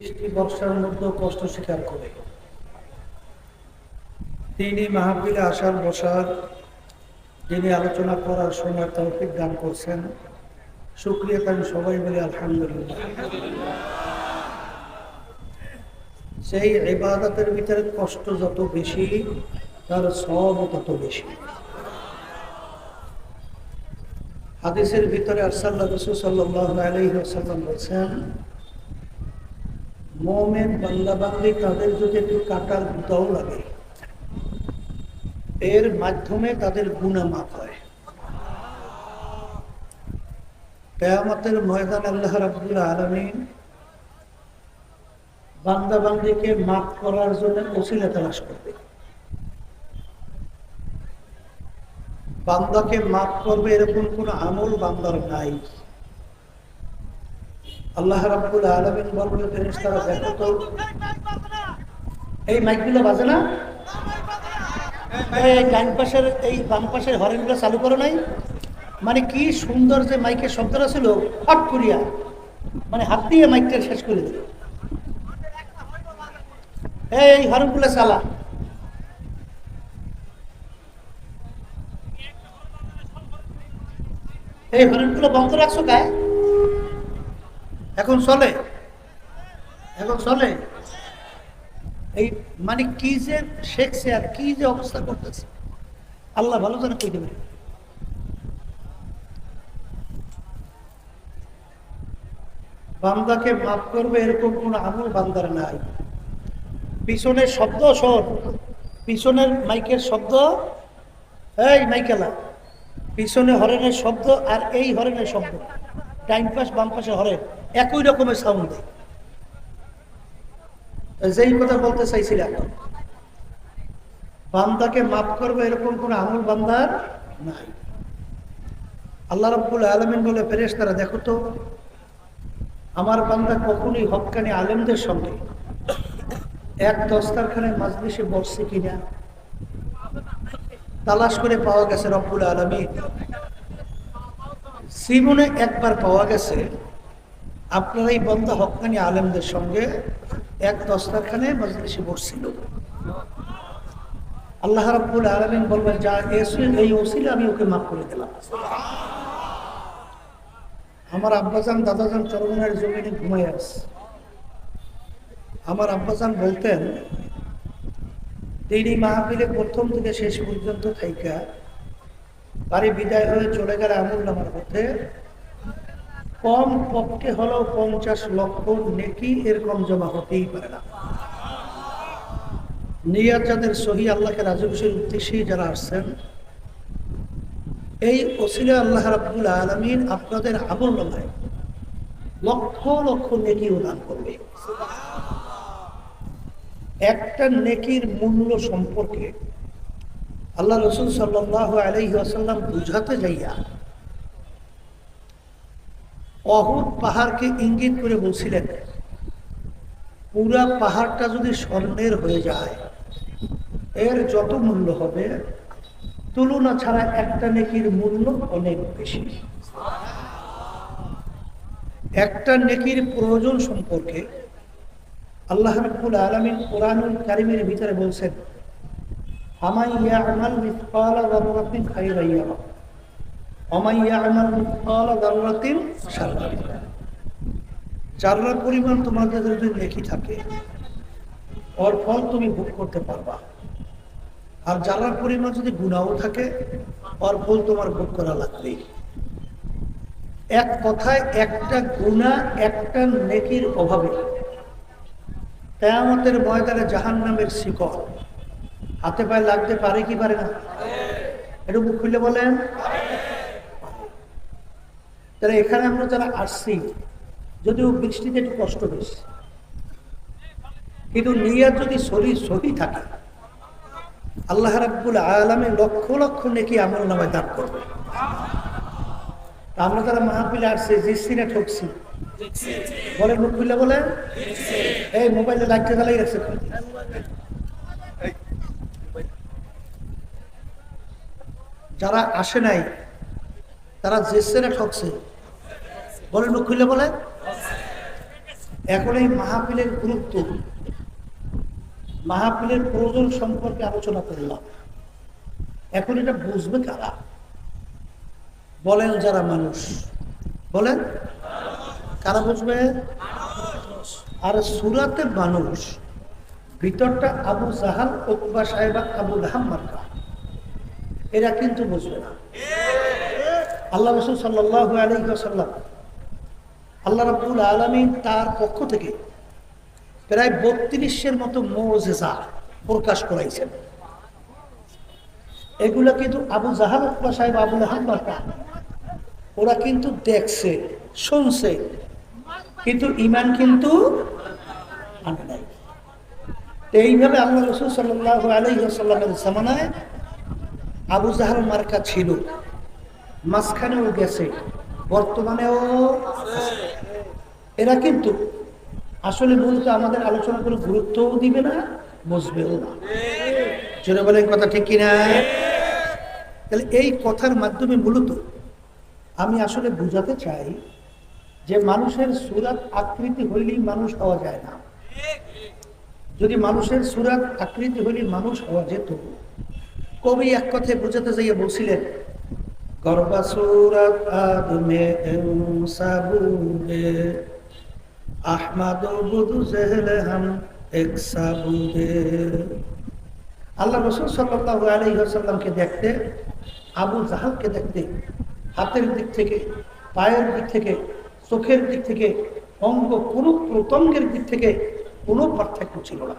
বৃষ্টি বর্ষার মধ্যেও কষ্ট স্বীকার করে। তিনি মাহফিলে আসার বসার যিনি আলোচনা করার সময় তৌফিক দান করছেন শুক্রিয়া আমি সবাই বলি আলহামদুলিল্লাহ। সেই ইবাদতের ভিতরে কষ্ট যত বেশি, তার সব তত বেশি। হাদিসের ভিতরে আরসাল্লাহ রসুল সাল্লাহ আলহিহাসাল্লাম বলছেন মোমেন বান্দা বান্দি, তাদের যদি একটু কাটার দাও লাগে, এর মাধ্যমে তাদের গুণা মাফ হয়। কেয়ামতের ময়দান আল্লাহ রাবুল আলমিন বান্দা বান্দিকে মাফ করার জন্য ওসিলা তালাশ করবে। বান্দাকে মাফ করবে এরকম কোন আমল বান্দার নাই। আল্লাহ রাব্বুল আলামিন বলবে, ফেরেশতারা, দেখো তো। এই মাইকগুলো বাজে না? এই ডান পাশের, এই বাম পাশের হরেনগুলো চালু করো নাই। মানে কি সুন্দর যে মাইকের শব্দটা ছিল হট করিয়া। মানে হাত দিয়ে মাইকটা শেষ করে দিল। এই হরেনগুলো চালা। এই হরেনগুলো বন্ধ রাখছো গায়ে? এখন চলে? এখন চলে? এই মানে কি যে শেখছে আর কি যে অবস্থা করতেছে? আল্লাহ ভালো জানে কই দেবে? বান্দাকে মাফ করবে এরকম কোন আমল বান্দার নাই। পিছনের শব্দ শোন। পিছনের মাইকের শব্দ, এই মাইকেলা। পিছনে হরেনের শব্দ আর এই হরেনের শব্দ। ডাইন পাশ বাম পাশে হরেন একই রকমের সাউন্ড যেই কথা বলতে চাইছিলাম বান্দাকে মাফ করবে এরকম কোন আমল বান্দার নাই। আল্লাহ রব্বুল আলমিন বলে ফেরেস তারা দেখো তো, আমার বান্দা কখনই হকানি আলেমদের সঙ্গে এক দস্তারখানে মাজলিসে বসছে কিনা, তালাশ করে পাওয়া গেছে রব্বুল আলমিন। জীবনে একবার পাওয়া গেছে, আপনারা এই বন্ধ হকানি আলেমদের সঙ্গে এক দস্তারখানে মজলিসে বসছিল। আল্লাহ রাব্বুল আলমিন বলবেন, যা এসে এই ওসিলে আমি ওকে মাফ করে দিলাম। আমার আব্বাজান, দাদাজান চরমনের জমিনে ঘুমাই আস আমার আব্বাজান বলতেন তিনি মাহফিলে প্রথম থেকে শেষ পর্যন্ত থাইকা বাড়ি বিদায় হয়ে চলে গেলে আমল নামার মধ্যে কম পক্ষে হলেও পঞ্চাশ লক্ষ নেকি এরকম জমা হতেই পারে না। নিয়াত যাদের সহি, আল্লাহকে রাজবসের উদ্দেশ্যে যারা আসছেন, এই ওসিলে আল্লাহ রাবুল আলমিন আপনাদের আমল নামায় লক্ষ লক্ষ নেকি উদান করবে। একটা নেকির মূল্য সম্পর্কে আল্লাহ রসুল সাল্লাহ আলহি আসাল্লাম বুঝাতে যাইয়া অহুদ পাহাড়কে ইঙ্গিত করে বলছিলেন, পুরা পাহাড়টা যদি স্বর্ণের হয়ে যায়, এর যত মূল্য হবে, তুলনা ছাড়া একটা নেকির মূল্য অনেক বেশি। একটা নেকির প্রয়োজন সম্পর্কে আল্লাহ রাব্বুল আলামিন কোরআনুল কারিমের ভিতরে বলছেন আমাই পরিমাণ তোমাদের যদি থাকে, ওর ফল তুমি ভোগ করতে পারবা। আর যারার পরিমাণ যদি গুণাও থাকে, ওর ফল তোমার ভোগ করা লাগবে। এক কথায় একটা গুণা একটা নেকির অভাবে। কেয়ামতের ময়দানে জাহান নামের শিকড়। হাতে পায়ে লাগতে পারে কি পারে না? একটু মুখ খুলে বলেন। তাহলে এখানে আমরা যারা আসছি, যদিও বৃষ্টিতে একটু কষ্ট বেশি, কিন্তু নিয়ার যদি শরীর সহি থাকে, আল্লাহ রাব্বুল আলমে লক্ষ লক্ষ নেকি আমল নামায় দান করবে। আমরা তারা মাহফিলে আসছে জিসি না ঠকছি বলে মুখ খুলে বলে এই মোবাইলে লাইটটা জ্বালাই রাখছে। যারা আসে নাই, তারা জেসে না ঠকছে বলে মুখ খুলে বলে এখন এই মাহফিলের গুরুত্ব, মাহফিলের প্রয়োজন সম্পর্কে আলোচনা করলাম। এখন এটা বুঝবে কারা? বলেন, যারা মানুষ। বলেন, কারা বুঝবে? আর সুরাতে মানুষ, ভিতরটা আবু জাহাল ওকবা সাহেবা আবু রাহাম মার্কা। এরা কিন্তু বুঝবে না। আল্লাহ রসুল সাল্লাহ আলহিহাসাল্লাম আল্লাহ রাবুল আলমী তার পক্ষ থেকে প্রায় বত্রিশের মতো মোজেজা প্রকাশ করাইছেন। এগুলা কিন্তু আবু জাহাল ওকবা সাহেব আবুল আহাম ওরা কিন্তু দেখছে, শুনছে, কিন্তু ইমান কিন্তু আনে নাই। এইভাবে আল্লাহ রসুল সাল্লাহ আলহিহাসাল্লামের জামানায় আবু জাহাল মার্কা ছিল। মাঝখানেও গেছে, বর্তমানেও এরা কিন্তু আসলে মূলত আমাদের আলোচনা করে গুরুত্বও দিবে না, বুঝবেও না। জোরে বলেন কথা ঠিক কিনা? তাহলে এই কথার মাধ্যমে মূলত আমি আসলে বুঝাতে চাই যে মানুষের সুরাত আকৃতি হইলেই মানুষ হওয়া যায় না। যদি মানুষের সুরাত আকৃতি হইলেই মানুষ হওয়া যেত কবি এক কথায় বোঝাতে যাইয়ে বলছিলেন, গর্বা সুরাত আদমে সাবুদে আহমাদ সাবুদে আল্লাহ রসুল সাল্লাহ দেখতে, আবু জাহালকে দেখতে, হাতের দিক থেকে, পায়ের দিক থেকে, চোখের দিক থেকে, অঙ্গ কোনো প্রতঙ্গের দিক থেকে কোনো পার্থক্য ছিল না।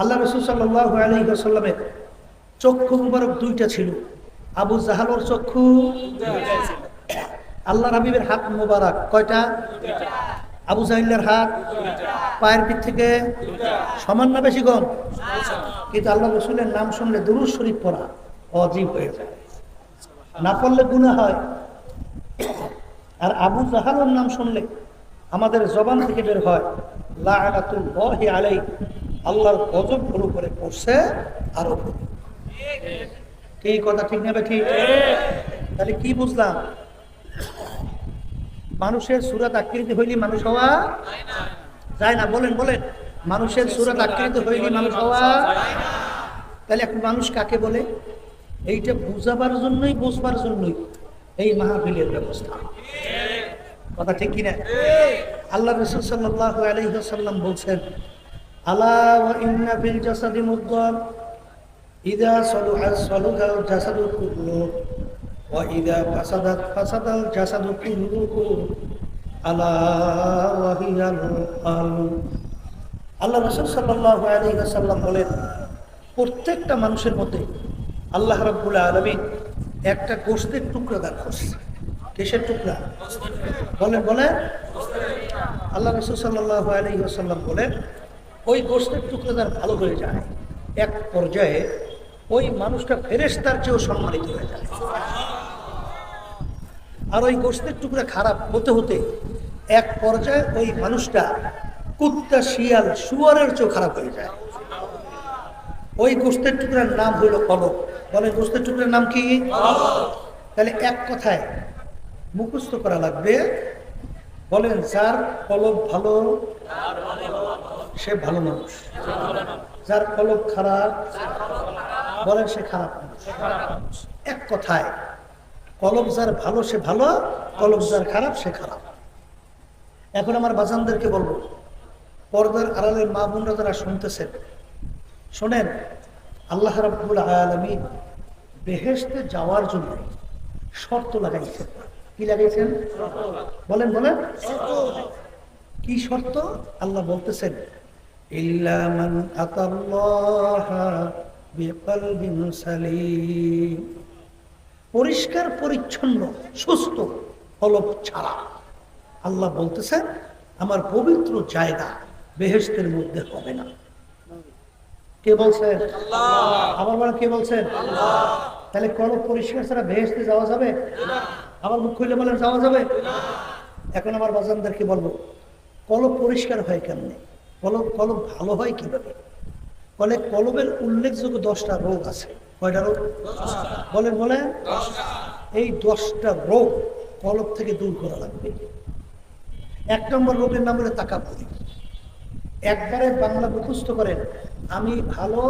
আল্লাহ রসুল সাল্লাহ আলাইসাল্লামের চক্ষু মুবারক দুইটা ছিল। আবু জাহালোর চক্ষু। আল্লাহ হাবিবের হাত মুবারক কয়টা? আবু জাহিল্লার হাত। পায়ের দিক থেকে? সমান না বেশি কম? কিন্তু আল্লাহ রসুলের নাম শুনলে দুরুজ শরীফ পড়া অজীব হয়ে যায়। না পড়লে গুণা হয়। আর আবু জাহালের নাম শুনলে আমাদের জবান থেকে বের হয় লাহি আলাই আল্লাহর গজব করে পড়ছে আরও এই কথা ঠিক নেবে ঠিক? তাহলে কি বুঝলাম? মানুষের সুরাত আকৃতি হইলে মানুষ হওয়া যায় না। বলেন বলেন। মানুষের সুরাত আকৃতি হইলে মানুষ হওয়া তাহলে এখন মানুষ কাকে বলে? এইটা বুঝাবার জন্যই, বুঝবার জন্যই এই মাহফিলের ব্যবস্থা। কথা ঠিক কিনা? আল্লাহ রসুল সাল্লাহ আলহিহাসাল্লাম বলছেন আল্লাহ ইদা সলুহাত সলুহাল জাসাদু কুল্লু ও ইদা ফাসাদাত ফাসাদাল জাসাদু কুল্লুহু আলা ওয়াহিয়াল আল্লাহ রসুল সাল্লাহ আলী সাল্লাম বলেন, প্রত্যেকটা মানুষের মধ্যে আল্লাহ রব্বুল আলমী একটা গোষ্ঠের টুকরা দান কেসের টুকরা? বলে বলে আল্লাহ রসুল সাল্লাহ আলী সাল্লাম বলেন, ওই গোষ্ঠের টুকরা তার ভালো হয়ে যায়, এক পর্যায়ে ওই মানুষটা ফেরেস্তার চেয়েও সম্মানিত হয়ে যায়। আর ওই গোষ্ঠের টুকরা খারাপ হতে হতে এক পর্যায়ে ওই মানুষটা কুত্তা, শিয়াল, শুয়ারের চেয়েও খারাপ হয়ে যায়। ওই গোষ্ঠের টুকরার নাম হইল কলব বলে গোষ্ঠের টুকরার নাম কি? তাহলে এক কথায় মুখস্থ করা লাগবে। বলেন, যার কলব ভালো, সে ভালো মানুষ। যার কলব খারাপ বলেন সে খারাপ মানুষ। এক কথায় কলব যার ভালো, সে ভালো কলব যার খারাপ, সে খারাপ। এখন আমার বাজানদেরকে বলব, পর্দার আড়ালের মা বোনরা যারা শুনতেছেন, শোনেন, আল্লাহ রাব্বুল আলমী বেহেস্তে যাওয়ার জন্য শর্ত লাগাইছেন। কি লাগাইছেন? বলেন বলেন। কি শর্ত? আল্লাহ বলতেছেন পরিষ্কার পরিচ্ছন্ন সুস্থ হলপ ছাড়া। আল্লাহ বলতেছেন আমার পবিত্র জায়গা বেহেস্তের মধ্যে হবে না। কে বলছেন? আমার বলেন কে বলছেন? তাহলে কলব পরিষ্কার ছাড়া বেহেস্তে যাওয়া যাবে? আমার মুখ খুলে বলেন যাওয়া যাবে? এখন আমার বাজানদেরকে বলব কলব পরিষ্কার হয় কেমনে? কলব কলব ভালো হয় কীভাবে? বলে কলবের উল্লেখযোগ্য দশটা রোগ আছে। কয়টা রোগ? বলেন বলেন। এই দশটা রোগ কলব থেকে দূর করা লাগবে। এক নম্বর রোগের নাম হলে তাকাবুরি একবারে বাংলা মুখস্থ করেন, আমি ভালো